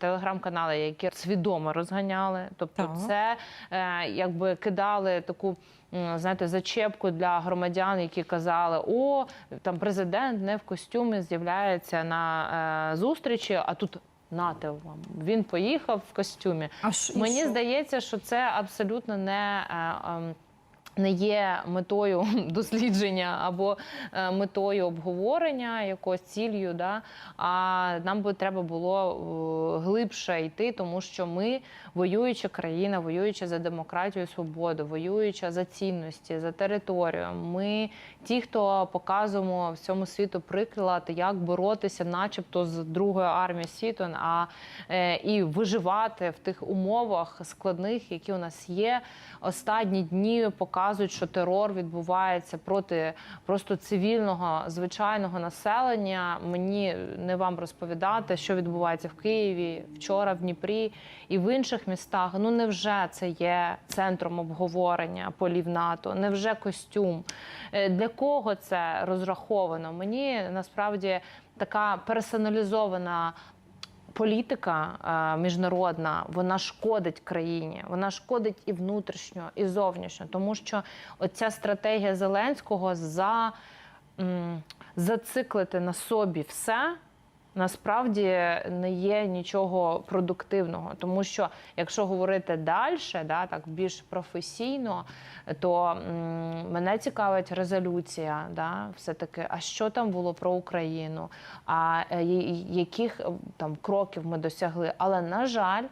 телеграм-канали, які свідомо розганяли. Тобто, Так. це е, якби кидали таку. Знаєте, зачепку для громадян, які казали, о, там президент не в костюмі з'являється на е, зустрічі, а тут нате вам. Він поїхав в костюмі. А Мені що? здається, що це абсолютно не. е, ем, Не є метою дослідження або е, метою обговорення, якоюсь ціллю, да? а нам би треба було е, глибше йти, тому що ми воююча країна, воююча за демократію свободу, воююча за цінності, за територію. Ми ті, хто показуємо всьому світу приклад, як боротися, начебто, з другою армією світу, а е, і виживати в тих умовах складних, які у нас є. Останні дні показують, що терор відбувається проти просто цивільного звичайного населення. Мені не вам розповідати, що відбувається в Києві вчора, в Дніпрі і в інших містах. Ну невже це є центром обговорення полів НАТО? Невже костюм? Е, Для кого це розраховано? Мені насправді така персоналізована політика е, міжнародна вона шкодить країні, вона шкодить і внутрішньо, і зовнішньо, тому що оця стратегія Зеленського за зациклити на собі все. Насправді не є нічого продуктивного, тому що якщо говорити далі, да, так більш професійно, то м, мене цікавить резолюція, да, все таки, а що там було про Україну, а е, яких е, там кроків ми досягли. Але на жаль,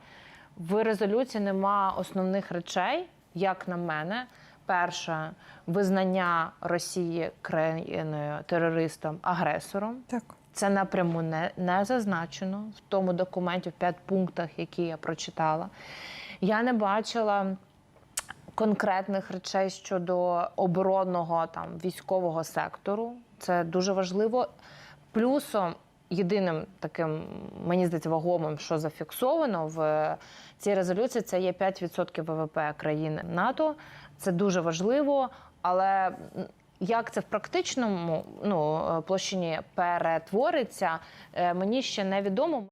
в резолюції нема основних речей, як на мене. Перше визнання Росії країною терористом агресором. Так. Це напряму не, не зазначено в тому документі, в п'ять пунктах, які я прочитала. Я не бачила конкретних речей щодо оборонного там військового сектору. Це дуже важливо. Плюсом, єдиним таким, мені здається, вагомим, що зафіксовано в цій резолюції, це є 5% ВВП країн НАТО. Це дуже важливо, але як це в практичному ну, е, площині перетвориться, е, мені ще невідомо.